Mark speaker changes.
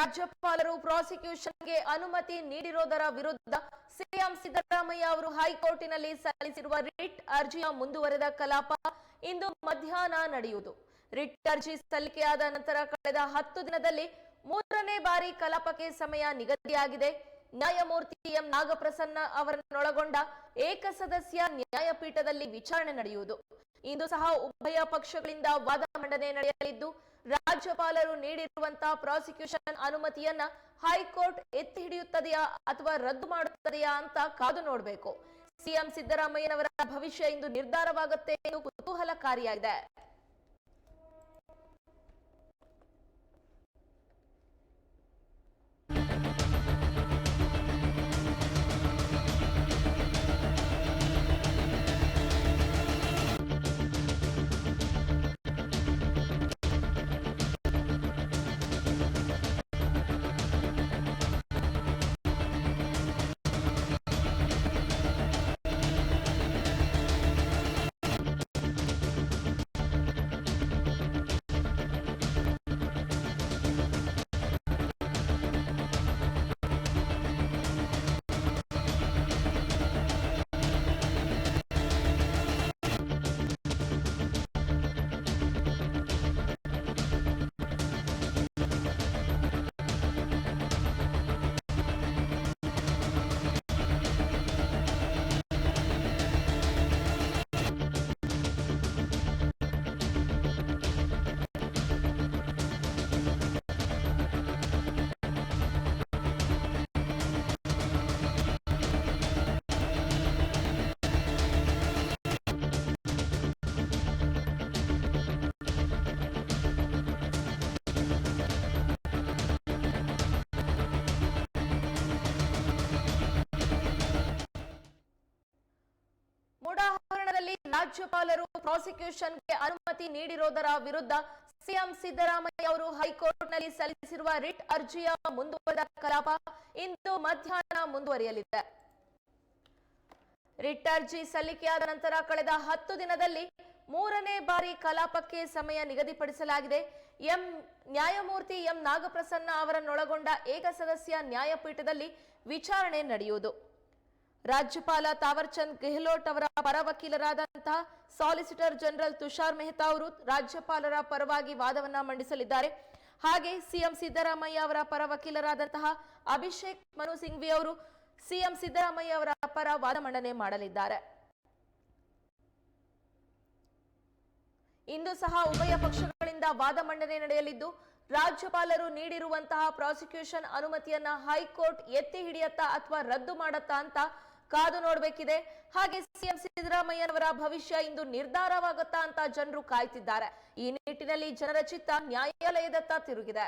Speaker 1: ರಾಜ್ಯಪಾಲರು ಪ್ರಾಸಿಕ್ಯೂಷನ್ಗೆ ಅನುಮತಿ ನೀಡಿರೋದರ ವಿರುದ್ಧ ಸಿಎಂ ಸಿದ್ದರಾಮಯ್ಯ ಅವರು ಹೈಕೋರ್ಟಿನಲ್ಲಿ ಸಲ್ಲಿಸಿರುವ ರಿಟ್ ಅರ್ಜಿಯ ಮುಂದುವರೆದ ಕಲಾಪ ಇಂದು ಮಧ್ಯಾಹ್ನ ನಡೆಯುವುದು. ರಿಟ್ ಅರ್ಜಿ ಸಲ್ಲಿಕೆಯಾದ ನಂತರ ಕಳೆದ ಹತ್ತು ದಿನದಲ್ಲಿ ಮೂರನೇ ಬಾರಿ ಕಲಾಪಕ್ಕೆ ಸಮಯ ನಿಗದಿಯಾಗಿದೆ. ನ್ಯಾಯಮೂರ್ತಿ ಎಂ ನಾಗಪ್ರಸನ್ನ ಅವರನ್ನೊಳಗೊಂಡ ಏಕಸದಸ್ಯ ನ್ಯಾಯಪೀಠದಲ್ಲಿ ವಿಚಾರಣೆ ನಡೆಯುವುದು. ಇಂದು ಸಹ ಉಭಯ ಪಕ್ಷಗಳಿಂದ ವಾದ ಮಂಡನೆ ನಡೆಯಲಿದ್ದು ರಾಜ್ಯಪಾಲರು ನೀಡಿರುವಂತಹ ಪ್ರಾಸಿಕ್ಯೂಷನ್ ಅನುಮತಿಯನ್ನ ಹೈಕೋರ್ಟ್ ಎತ್ತಿ ಹಿಡಿಯುತ್ತದೆಯಾ ಅಥವಾ ರದ್ದು ಮಾಡುತ್ತದೆಯಾ ಅಂತ ಕಾದು ನೋಡಬೇಕು. ಸಿಎಂ ಸಿದ್ದರಾಮಯ್ಯನವರ ಭವಿಷ್ಯ ಇಂದು ನಿರ್ಧಾರವಾಗುತ್ತೆ ಎಂದು ಕುತೂಹಲಕಾರಿಯಾಗಿದೆ. ರಾಜ್ಯಪಾಲರು ಪ್ರಾಸಿಕ್ಯೂಷನ್ಗೆ ಅನುಮತಿ ನೀಡಿರೋದರ ವಿರುದ್ಧ ಸಿಎಂ ಸಿದ್ದರಾಮಯ್ಯ ಅವರು ಹೈಕೋರ್ಟ್ನಲ್ಲಿ ಸಲ್ಲಿಸಿರುವ ರಿಟ್ ಅರ್ಜಿಯ ಮುಂದುವರೆದ ಕಲಾಪ ಇಂದು ಮಧ್ಯಾಹ್ನ ಮುಂದುವರಿಯಲಿದೆ. ರಿಟ್ ಅರ್ಜಿ ಸಲ್ಲಿಕೆಯಾದ ನಂತರ ಕಳೆದ ಹತ್ತು ದಿನದಲ್ಲಿ ಮೂರನೇ ಬಾರಿ ಕಲಾಪಕ್ಕೆ ಸಮಯ ನಿಗದಿಪಡಿಸಲಾಗಿದೆ. ಎಂ ನ್ಯಾಯಮೂರ್ತಿ ಎಂ ನಾಗಪ್ರಸನ್ನ ಅವರನ್ನೊಳಗೊಂಡ ಏಕಸದಸ್ಯ ನ್ಯಾಯಪೀಠದಲ್ಲಿ ವಿಚಾರಣೆ ನಡೆಯುವುದು. ರಾಜ್ಯಪಾಲ ತಾವರ್ಚಂದ್ ಗೆಹ್ಲೋಟ್ ಅವರ ಪರ ವಕೀಲರಾದಂತಹ ಸಾಲಿಸಿಟರ್ ಜನರಲ್ ತುಷಾರ್ ಮೆಹ್ತಾ ಅವರು ರಾಜ್ಯಪಾಲರ ಪರವಾಗಿ ವಾದವನ್ನ ಮಂಡಿಸಲಿದ್ದಾರೆ. ಹಾಗೆ ಸಿಎಂ ಸಿದ್ದರಾಮಯ್ಯ ಅವರ ಪರ ವಕೀಲರಾದಂತಹ ಅಭಿಷೇಕ್ ಮನು ಸಿಂಘ್ವಿ ಅವರು ಸಿಎಂ ಸಿದ್ದರಾಮಯ್ಯ ಅವರ ಪರ ವಾದ ಮಂಡನೆ ಮಾಡಲಿದ್ದಾರೆ. ಇಂದು ಸಹ ಉಭಯ ಪಕ್ಷಗಳಿಂದ ವಾದ ಮಂಡನೆ ನಡೆಯಲಿದ್ದು, ರಾಜ್ಯಪಾಲರು ನೀಡಿರುವಂತಹ ಪ್ರಾಸಿಕ್ಯೂಷನ್ ಅನುಮತಿಯನ್ನ ಹೈಕೋರ್ಟ್ ಎತ್ತಿ ಹಿಡಿಯತ್ತಾ ಅಥವಾ ರದ್ದು ಮಾಡತ್ತಾ ಅಂತ ಕಾದು ನೋಡಬೇಕಿದೆ. ಹಾಗೆ ಸಿಎಂ ಸಿದ್ದರಾಮಯ್ಯನವರ ಭವಿಷ್ಯ ಇಂದು ನಿರ್ಧಾರವಾಗುತ್ತಾ ಅಂತ ಜನರು ಕಾಯ್ತಿದ್ದಾರೆ. ಈ ನಿಟ್ಟಿನಲ್ಲಿ ಜನರ ಚಿತ್ತ ನ್ಯಾಯಾಲಯದತ್ತ ತಿರುಗಿದೆ.